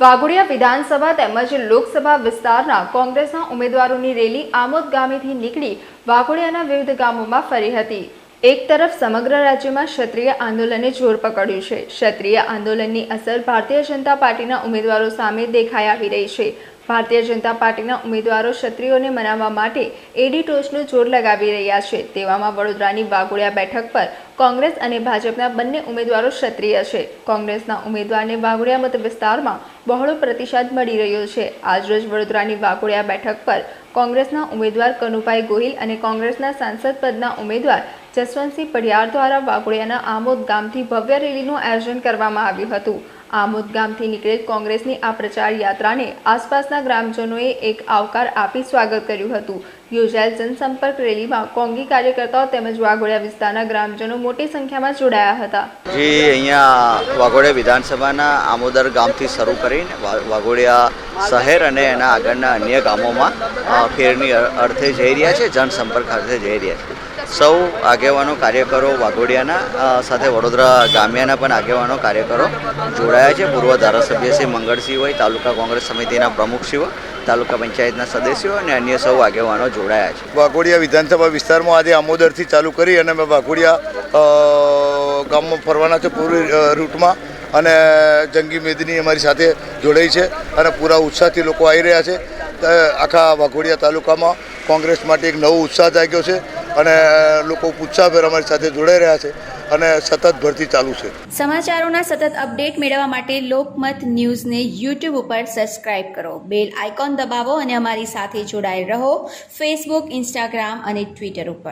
વાઘોડિયા વિધાનસભા તેમજ લોકસભા વિસ્તારના કોંગ્રેસના ઉમેદવારોની રેલી આમોદ ગામેથી નીકળી વાઘોડિયાના વિવિધ ગામોમાં ફરી હતી. એક તરફ સમગ્ર રાજ્યમાં ક્ષત્રિય આંદોલને જોર પકડ્યું છે. ક્ષત્રિય આંદોલનની અસર ભારતીય જનતા પાર્ટીના ઉમેદવારો સામે દેખાઈ આવી રહી છે. ભારતીય જનતા પાર્ટીના ઉમેદવારો ક્ષત્રિયોને મનાવવા માટે એડી ટોચનું જોર લગાવી રહ્યા છે. તેવામાં વડોદરાની વાઘોડિયા બેઠક પર કોંગ્રેસ અને ભાજપના બંને ઉમેદવારો ક્ષત્રિય છે. કોંગ્રેસના ઉમેદવારને વાઘોડિયા મત વિસ્તારમાં બહોળો પ્રતિસાદ મળી રહ્યો છે. આજરોજ વડોદરાની વાઘોડિયા બેઠક પર કોંગ્રેસના ઉમેદવાર કનુભાઈ ગોહિલ અને કોંગ્રેસના સાંસદ પદના ઉમેદવાર જસવંતસિંહ પઢિયાર દ્વારા વાઘોડિયાના આમોદ ગામથી ભવ્ય રેલીનું આયોજન કરવામાં આવ્યું હતું. આમોદ ગામથી નીકળેલ કોંગ્રેસની આ પ્રચાર યાત્રાને આસપાસના ગ્રામજનોએ એક આવકાર આપી સ્વાગત કર્યું હતું. યોજાયેલ જનસંપર્ક રેલીમાં કોંગી કાર્યકર્તાઓ તેમજ વાઘોડિયા વિસ્તારના ગ્રામજનો મોટી સંખ્યામાં જોડાયા હતા. જે અહીંયા વાઘોડિયા વિધાનસભાના આમોદર ગામથી શરૂ કરીને વાઘોડિયા શહેર અને એના આગળના અન્ય ગામોમાં ફેરની અર્થે જઈ રહ્યા છે, જનસંપર્ક અર્થે જઈ રહ્યા છે. સૌ આગેવાનો, કાર્યકરો વાઘોડિયાના સાથે વડોદરા ગામિયાના પણ આગેવાનો, કાર્યકરો જોડાયા છે. પૂર્વ ધારાસભ્ય શ્રી મંગળસિંહ હોય, તાલુકા કોંગ્રેસ સમિતિના પ્રમુખશ્રીઓ તાલુકા પંચાયતના સદસ્યો અને અન્ય સૌ આગેવાનો જોડાયા છે. વાઘોડિયા વિધાનસભા વિસ્તારમાં આજે આમોદરથી ચાલુ કરી અને અમે વાઘોડિયા ગામમાં ફરવાના છે પૂરી રૂટમાં અને જંગી મેદની અમારી સાથે જોડાઈ છે અને પૂરા ઉત્સાહથી લોકો આવી રહ્યા છે. આખા વાઘોડિયા તાલુકામાં કોંગ્રેસ માટે એક નવો ઉત્સાહ જાગ્યો છે. અને લોકો ઉત્સાહભેર અમારી સાથે જોડાઈ રહ્યા છે અને સતત ભરતી ચાલુ છે. સમાચારોના સતત અપડેટ મેળવવા માટે લોકમત ન્યૂઝને યુટ્યુબ ઉપર સબસ્ક્રાઇબ કરો. બેલ આઇકોન દબાવો અને અમારી સાથે જોડાયેલ રહો. ફેસબુક ઇન્સ્ટાગ્રામ અને ટ્વિટર ઉપર.